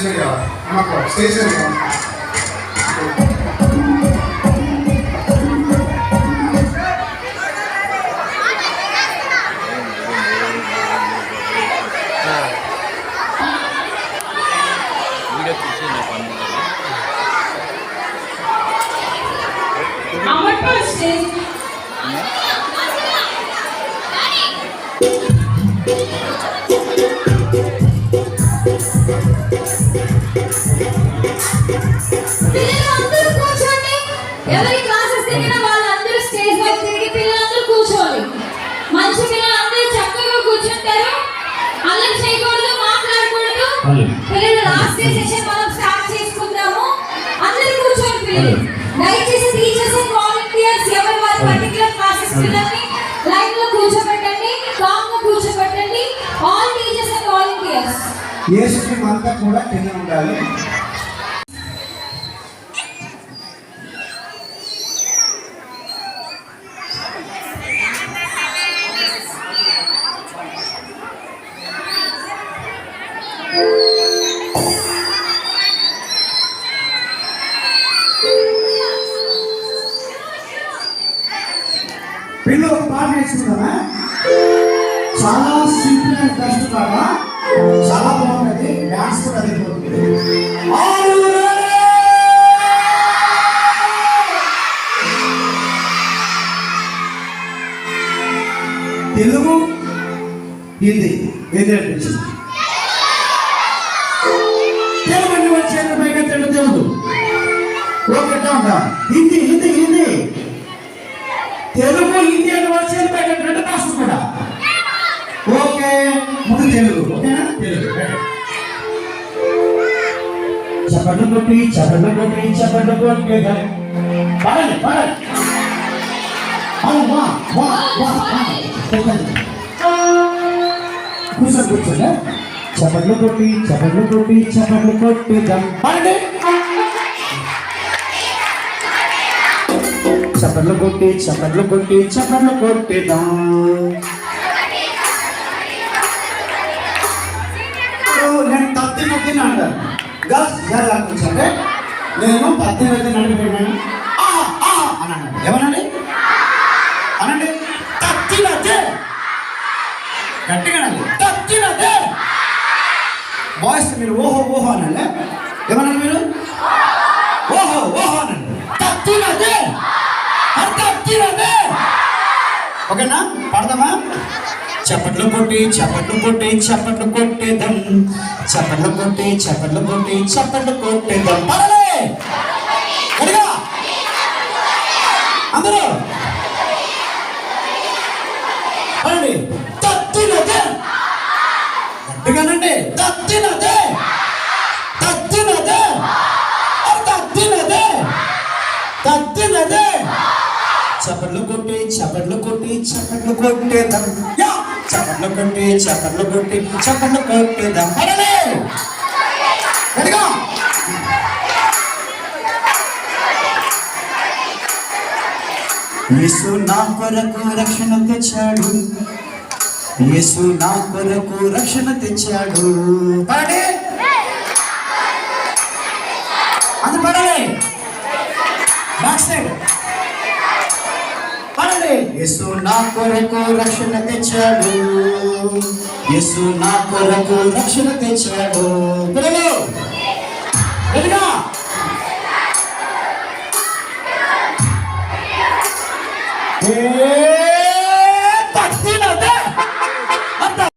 stationary hour. Macro, stationary hour. আমার পাশে యేసు అంతా కూడా కింద ఉండాలి. పిల్లలు ఒక పాట నేర్చుకున్నారా చాలా సింపుల్ అండ్ బెస్ట్ పాట. చాలా బాగుంటది డాన్స్ కూడా అది తెలుగు హిందీ ఏది అనిపించింది. తెలుగు అన్ని వచ్చారు పైగా తెలుగు తెలుగు. ఓకే ఉంటా హిందీ హిందీ హిందీ. తెలుగు హిందీ అని వచ్చేది పైగా రెండు భాషలు కూడా. ఓకే. ముందు తెలుగు ఓకేనా తెలుగు చప్పట్లు కొట్టి చప్పట్లు కొట్టి చప్పట్లు కొట్టి పడండి పడండి అవును వా వా వా వా. చెప్పండి. కూర్చోండి కూర్చోండి చప్పట్లు కొట్టి చప్పట్లు కొట్టి చప్పట్లు కొట్టి పడండి చప్పట్లు కొట్టి చప్పట్లు కొట్టి చప్పట్లు కొట్టిద్దాం పత్తి తత్తి నత్తి అంటాను గర్ల్స్ గర్ల్ అనుకుంటే నేను పత్తి నత్తి నడిపోయినాను అని అన్నాడు ఏమనండి? అనండి. తత్తినదే గట్టిగా తత్తినదే తత్తి బాయ్స్ మీరు ఓహో ఓహో అనండి ఏమన్నారు మీరు? ఓహో ఓహో అనండి తత్తినదే తత్తినదే ఓకేనా? పడదామా? చప్పట్లు కొట్టి చప్పట్లు కొట్టి చప్పట్లు కొట్టేదం చప్పట్లు కొట్టి చప్పట్లు కొట్టి చప్పట్లు కొట్టేదం పడలే అందరూ? పడండి తత్తినదే గట్టిగానండి తత్తినదే తత్తినదే తత్తినదే తత్తినదే చప్పట్లు కొట్టి చప్పట్లు కొట్టి చప్పట్లు కొట్టేదం యా! చప్పట్లు కొట్టి చప్పట్లు కొట్టి చప్పట్లు కొట్టి పడలే. గట్టిగా యేసు నా కొరకు రక్షణ తెచ్చాడు. యేసు నా కొరకు రక్షణ తెచ్చాడు. పాడే యేసు నా కొరకు రక్షణ తెచ్చాడు. యేసు నా కొరకు రక్షణ తెచ్చాడు. పిల్లలు ఎదుగా ఏ